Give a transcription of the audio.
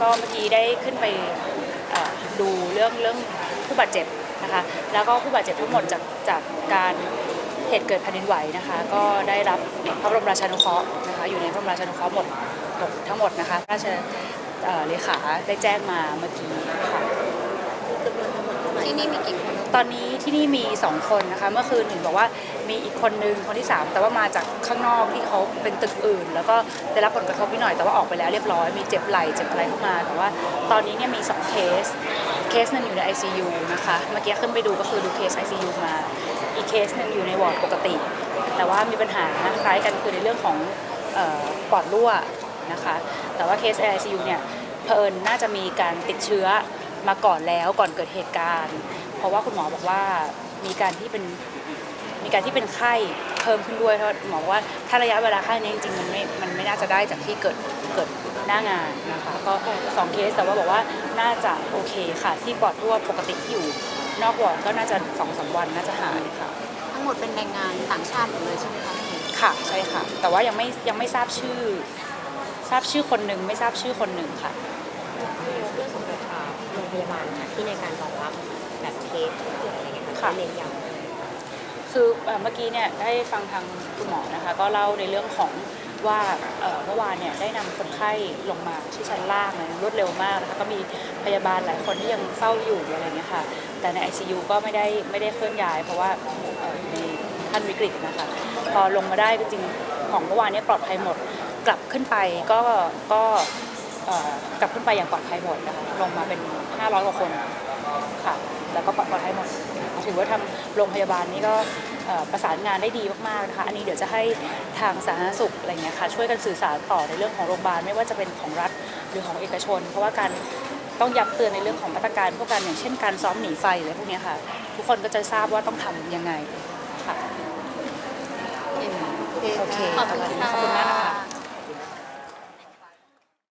ก็เมื่อกี้ได้ขึ้นไปดูเรื่องเรื่องผู้บาดเจ็บนะคะแล้วก็ผู้บาดเจ็บทั้งหมดจากจากการเหตุเกิดแผ่นดินไหวนะคะ ก็ได้รับพระบรมราชานุเคราะห์นะคะอยู่ในพระบรมราชานุเคราะห์หมดหมดทั้งหมดนะคะราชเอ่อเลขาได้แจ้งมาเมื่อกี้ค่ะ ที่นี่มีกี่คนตอนนี้ที่นี่มี 2 คนนะคะ เมื่อคืนหนึ่งบอกว่ามีอีกคนนึงคนที่ 3 แต่ว่ามาจากข้างนอกที่เขาเป็นตึกอื่น แล้วก็ได้รับผลกระทบนิดหน่อยแต่ว่าออกไปแล้วเรียบร้อยมีเจ็บไหล่เจ็บอะไรเข้ามาแต่ว่าตอนนี้เนี่ยมี 2 เคส เคสหนึ่งอยู่ใน ICU นะคะเมื่อกี้ขึ้นไปดูก็คือดูเคส ICU มา อีกเคสหนึ่งอยู่ในวอร์ดปกติ แต่ว่ามีปัญหาคล้ายกันคือในเรื่องของเอ่อปอดรั่วนะคะแต่ว่าเคส ICU เนี่ยเผอิญน่าจะมีการติดเชื้อ มาก่อนแล้วก่อนเกิดเหตุการณ์ เพราะว่าคุณหมอบอกว่ามีการที่เป็นมีการที่เป็นไข้เพิ่มขึ้นด้วยเพราะหมอบอกว่าถ้าระยะเวลาไข้นี้จริงๆมันไม่มันไม่น่าจะได้จากที่เกิดเกิดหน้างานนะคะก็สองเคสแต่ว่าบอกว่าน่าจะโอเคค่ะ ที่ปอดรั่วปกติที่อยู่ นอกวอร์ดก็น่าจะสองสามวันน่าจะหายค่ะ ทั้งหมดเป็นแรงงานต่างชาติหมดเลยใช่ไหมคะค่ะใช่ค่ะ แต่ว่ายังไม่ยังไม่ทราบชื่อ ทราบชื่อคนหนึ่งไม่ทราบชื่อคนหนึ่งค่ะ เรื่องของสภาโรงพยาบาลค่ะที่ในการรองรับแบบเคสที่เกิดอะไรเงี้ยค่ะค่ะเน้นย้ำเลยคือเอ่อเมื่อกี้เนี่ยได้ฟังทางคุณหมอนะคะก็เล่าในเรื่องของว่าเอ่อเมื่อวานเนี่ยได้นำคนไข้ลงมาที่ชั้นล่างเนี่ยรวดเร็วมากนะคะก็มีพยาบาลหลายคนที่ยังเฝ้าอยู่อะไรเงี้ยค่ะแต่ใน ICU ก็ไม่ได้ไม่ได้เคลื่อนย้าย เพราะว่าเอ่ออยู่ในขั้นวิกฤตนะคะพอลงมาได้จริงๆของเมื่อวานเนี้ปลอดภัยหมดกลับขึ้นไปก็ก็ เอ่อกลับขึ้นไปอย่างปลอดภัยหมดนะคะลงมาเป็น 500กว่าคนค่ะแล้วก็ปลอดภัยหมดถือว่าทางโรงพยาบาลนี้ก็เอ่อประสานงานได้ดีมากๆนะคะอันนี้เดี๋ยวจะให้ทางสาธารณสุขอะไรเงี้ยค่ะช่วยกันสื่อสารต่อในเรื่องของโรงพยาบาลไม่ว่าจะเป็นของรัฐหรือของเอกชน เพราะว่าการต้องย้ำเตือนในเรื่องของมาตรการพวกการอย่างเช่นการซ้อมหนีไฟอะไรพวกเนี้ยค่ะ ทุกคนก็จะทราบว่าต้องทำยังไงค่ะ โอเค ขอบคุณขอบคุณมากนะคะ